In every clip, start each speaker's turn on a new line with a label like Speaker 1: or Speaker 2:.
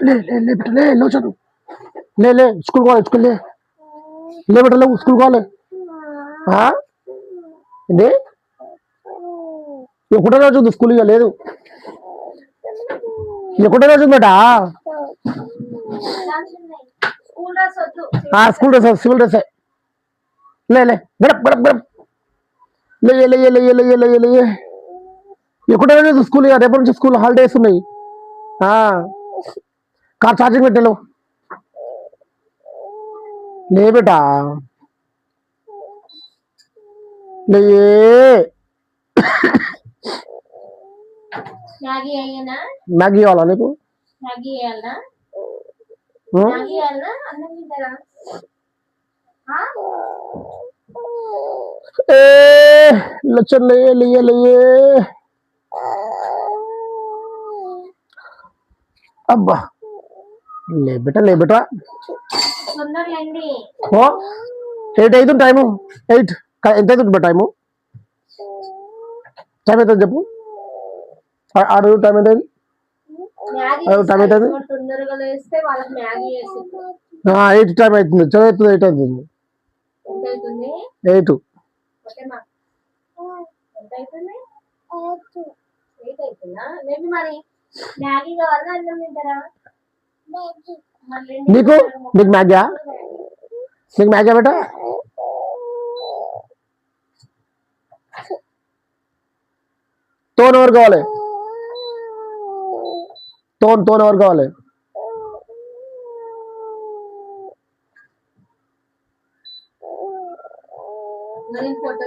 Speaker 1: లే లే లే లే చదువు లే లే స్కూల్ పోవాలి స్కూల్ లే లే బిడ్డ లేవు స్కూల్ పోవాలి ఏంటి ఒకటో రోజు ఉంది స్కూల్ ఇక లేదు ఒకటో రోజు ఉందట
Speaker 2: స్కూల్ డ్రెస్
Speaker 1: సివిల్ డ్రెస్ లే లే గడప్ గడప్ గడప్ లే లే లే లే లే లే రోజు స్కూల్ ఇక రేపటి నుంచి స్కూల్ హాలిడేస్ ఉన్నాయి కార్ ఛార్జింగ్ పెట్టలేవు లే బేటా. లే.
Speaker 2: మ్యాగీ
Speaker 1: ఇవ్వాలా నీకు? లచ్చలే లియే లియే అబ్బా. లే బిట లే బిట ఓ ఎయిట్ అవుతుంది టైము? ఎయిట్. ఎంత అవుతుంది బిట టైము? టైం అవుతుంది చెప్పు? ఆరు టైం
Speaker 2: అవుతుంది ఆరు టైం అవుతుంది
Speaker 1: ఎయిట్ టైం అవుతుంది. చదువు అవుతుంది? ఎయిట్. అవుతుంది? ఎయిట్.
Speaker 2: మరి? మ్యాగీ కావాలా? అన్నం తింటారా? नीकू
Speaker 1: दिख मैं गया दिख मैं गया बेटा తోన్ ఎవరు కావాలి తోన్ తోన్ ఎవరు కావాలి
Speaker 2: ఫోటో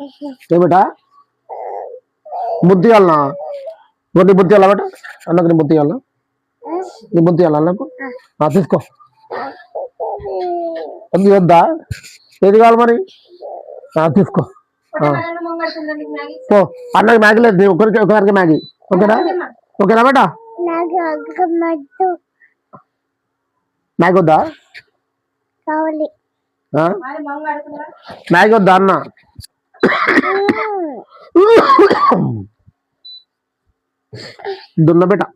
Speaker 1: ఏ బుద్ధి అల్లా. బుద్ధి బుద్ధి అలా బేట? అన్నకు నీ బుద్ధి అల్లా? నీ బుద్ధి అల్లా అన్నకు? తీసుకో. అది వద్దా? ఏది కావాలి మరి? తీసుకో. అన్నకి మ్యాగీ లేదు. ఒకరికి ఒకరికి మ్యాగీ. ఓకేనా? ఓకేనా బట? మ్యాగీ వద్దా? మ్యాగీ వద్దా అన్న? दुन्ना बेटा।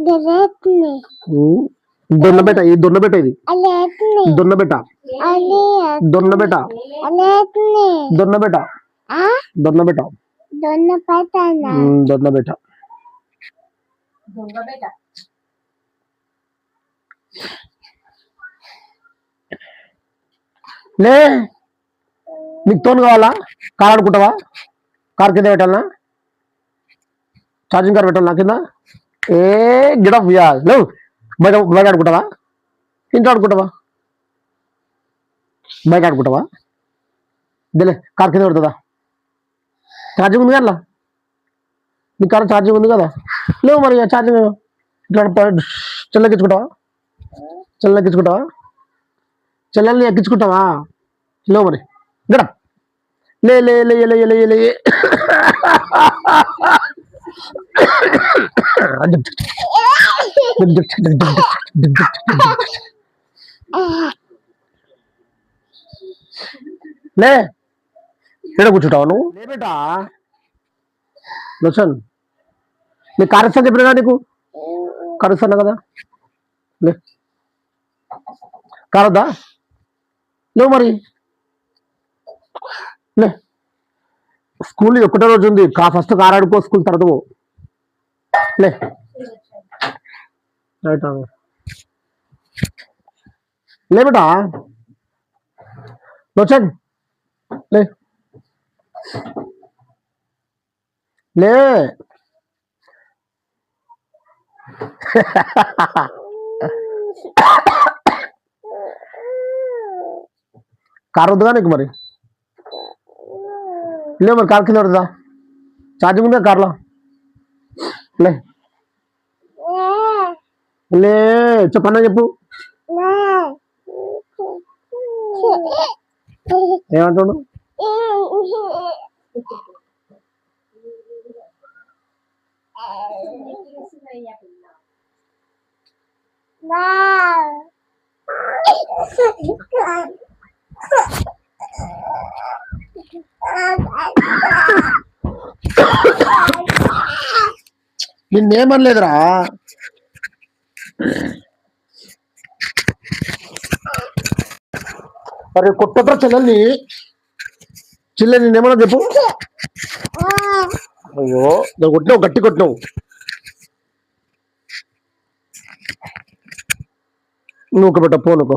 Speaker 3: दुन्ना
Speaker 1: बेटा ये हम्म। दुन्ना बेटा ఇది
Speaker 3: दुन्ना
Speaker 1: बेटा। दुन्ना
Speaker 3: बेटा।
Speaker 1: दुन्ना बेटा।
Speaker 3: दुन्ना बेटा।
Speaker 1: दुन्ना बेटा। दुन्ना
Speaker 2: हम्म, बेटा।
Speaker 1: ले। నీకు తోను కావాలా? కార్ ఆడుకుంటావా? కార్ కింద పెట్టాలనా ఛార్జింగ్ కార్ పెట్టాలనా కింద? ఏ గిడప్ యా లేవు బయట బయట ఆడుకుంటావా? ఇంట్లో ఆడుకుంటావా? బయట ఆడుకుంటావా? దిలే కార్ కింద పెడుతుందా ఛార్జింగ్ ఉంది కదా? నీ కార్ ఛార్జింగ్ ఉంది కదా? లేవు మరి ఛార్జింగ్ ఇట్లా చెల్లెక్కించుకుంటావా చెల్లెక్కించుకుంటావా చెల్లెల్ని ఎక్కించుకుంటావా? లేవు మరి. గడప్. లే లే లే కూర్చుంటావు నువ్వు? లే లోచన్ లోషన్ నీ కరసన్ చెప్పినా నీకు? కారస్థాన్ కదా? లే. కారద్దా? నువ్వు మరి? స్కూల్ ఒకటో రోజు ఉంది. కా ఫస్ట్ కార్ ఆడుకో స్కూల్ తర్వాత లే. రైట్ లే బేటా. లోచన్ లే. లే. కారు వద్దుగా నీకు మరి? లే మరి కార్ కింద పడుతుందా ఛార్జింగ్ ఉందా కార్లో లే లే చెప్పన్నా చెప్పు ఏమంటాడు
Speaker 2: తెలిసిందయ్యా పిల్ల
Speaker 1: నిన్నేమనలేదురా మరి కొట్టట్రా చెల్లెల్ని. చెల్లె నిన్నేమన్నా చెప్పు. అయ్యో నువ్వు కొట్టినావు గట్టి కొట్టినావు. నూక పెట్ట పోనుకో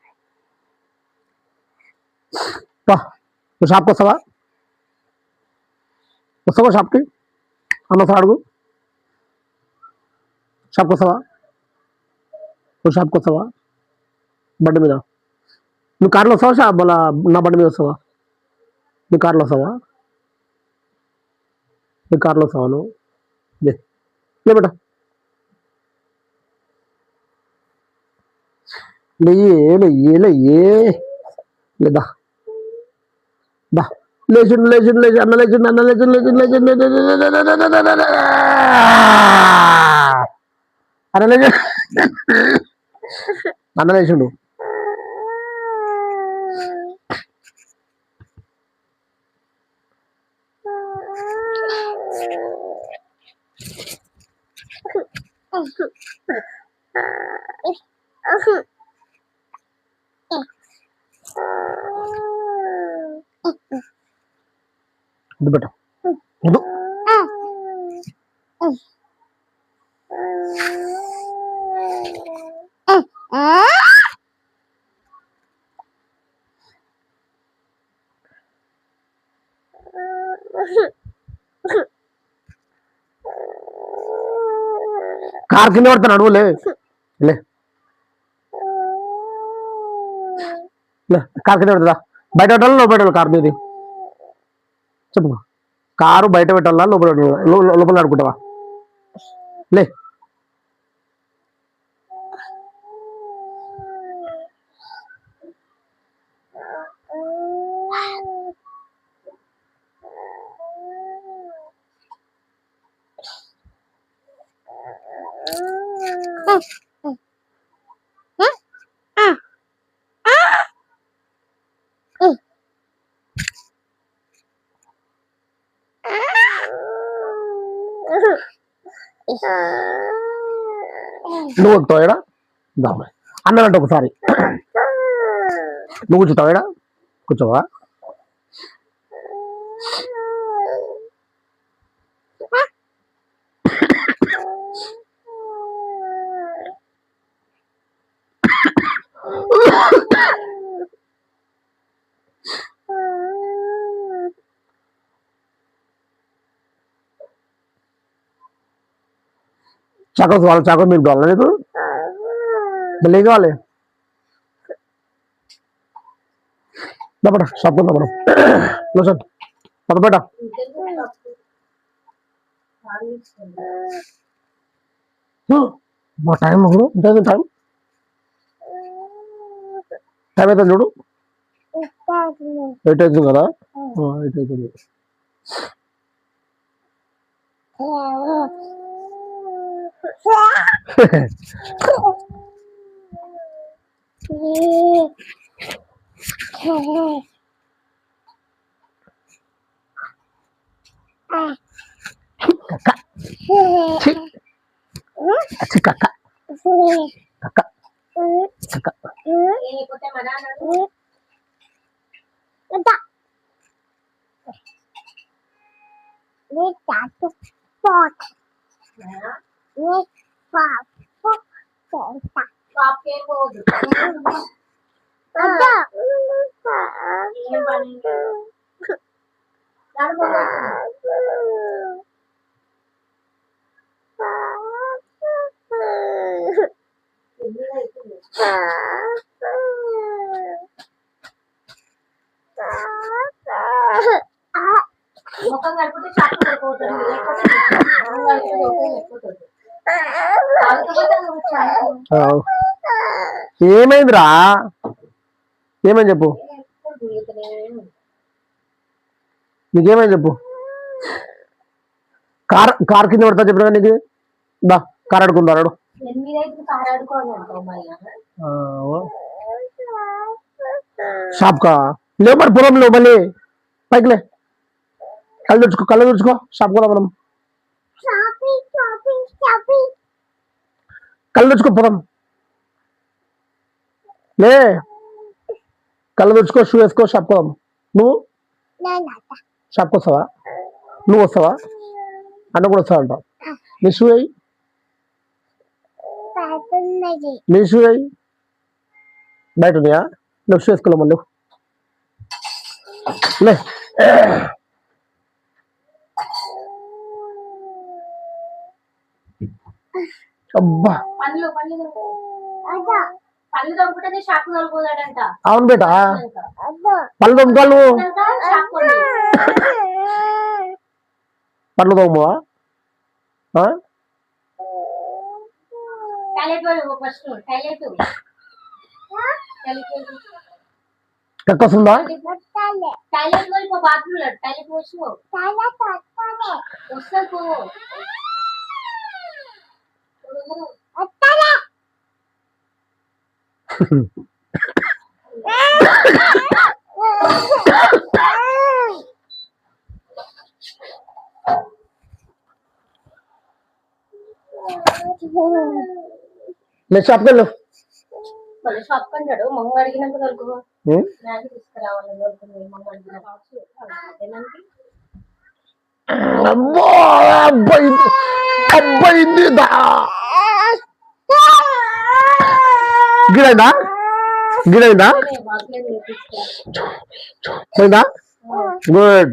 Speaker 1: నువ్వు షాప్కి వస్తావా వస్తావా షాప్కి అన్న వస్తావా అడుగు షాప్కి వస్తావా నువ్వు షాప్కి వస్తావా బండి మీద నువ్వు కార్లో వస్తావా షాప్ మళ్ళా నా బండి మీద వస్తావా నీ కార్లో వస్తావా నీ కార్లో వస్తావా నువ్వు లే లే బేటా లేయే లేయే లేయే లేదా దా లేచిండు లేచిండు లేచి అన్న లేచిండు అన్న లేచిండు లేచిండు లేచిండు అన్న లేచి అన్న లేచిండు ఇది బేట ఇది కార్ కింద పడతాను అడుగులే లే లే కార్ కింద పడుతుందా బయట పెట్టాలా? లోపల పెట్టాలి కార్ మీది? చెప్పు. కారు బయట పెట్టాలా? లోపల లోపల ఆడుకుంటావా లే. Oh. నువ్వు ఎక్కుతావు ఏడా ఒకసారి. నువ్వు కూర్చుంటావు కూర్చోవా? చాకోస్ వాళ్ళ చాకో మీకు కావాలా నీకు మళ్ళీ కావాలి దప్పట షాప్ ఉందా మనం లోషన్ పదపేట మా టైం ఇప్పుడు ఉంటుంది టైం టైం అయితే చూడు ఎయిట్ అవుతుంది కదా ఎయిట్ అవుతుంది Let's go. Let's go. కక్క
Speaker 2: లేకపోతే మా నాన్న
Speaker 3: Ada. Ini satu pot. Ini satu pot.
Speaker 2: షాప్కి ఏం పోవద్దు
Speaker 3: Ada.
Speaker 2: ఏం పని ముఖం కడుపుతే షాప్ పడిపోతుంది లేకపోతే
Speaker 1: ఏమైందిరా? ఏమైంది చెప్పు?
Speaker 2: నీకేమని
Speaker 1: నీకేమైంది చెప్పు? కార్ కార్ కింద పడతా చెప్పిన నీకు. దా కార్ ఆడుకుందా షాప్కా
Speaker 2: ఎనిమిదైదు
Speaker 1: లేవు మరి పొలం లేవు మళ్ళీ పైకిలే కళ్ళు తెచ్చుకో కళ్ళు తెచ్చుకో షాప్ కూడా మనం. కళ్ళు తెచ్చుకో లే. కళ్ళు తెచ్చుకో షూ వేసుకో షాప్ పోదాం. నువ్వు? షాప్కి వస్తావా? నువ్వు వస్తావా? అన్న కూడా వస్తావు అంటావు. నీ షూ అయ్యి నీ షూ అయ్యి బయట ఉన్నాయా? నువ్వు షూ వేసుకోలేమా నువ్వు. లే అబ్బా
Speaker 2: పళ్ళు పళ్ళు తోముకో.
Speaker 3: Ada.
Speaker 2: పళ్ళు తొమ్ముకుంటే షాప్ తోలుకోదాడంట
Speaker 1: అవును బేట
Speaker 3: Ada.
Speaker 1: పళ్ళు తోముకోవాలి నువ్వు
Speaker 2: షాప్ కొని
Speaker 1: పళ్ళు తోమువా ఆ?
Speaker 2: టాయిలెట్ పోయి ఫస్ట్. టాయిలెట్. టాయిలెట్
Speaker 1: ఎక్క వస్తుందా
Speaker 3: Matale.
Speaker 2: టాయిలెట్ పోయి పో బాత్రూమ్లో టాయిలెట్. వస్తుంది పో
Speaker 3: Atale.
Speaker 1: లే షాప్కి వెళ్ళు
Speaker 2: మళ్ళీ షాప్ మొంగ? మ్యాగీ తీసుకురావాలి మొంగ అదేనండి
Speaker 1: అబ్బా అబ్బాయింది అబ్బాయింది దా గిడైందా గిడైందా పోయిందా గుడ్.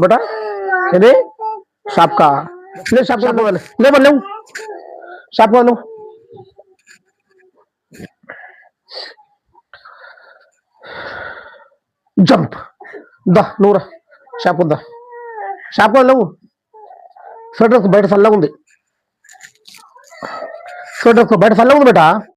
Speaker 1: బేటా? ఏది? షాప్ కా లే షాప్ కా పోవాలి లే మరి లేవు షాప్ కా నువ్వు జంప్ దా నూరా షాప్ ఉందా షాప్ వెళ్ళవు స్వెటర్ బయట చల్లగా ఉంది. స్వెటర్ బయట చల్లగా ఉంది బేటా?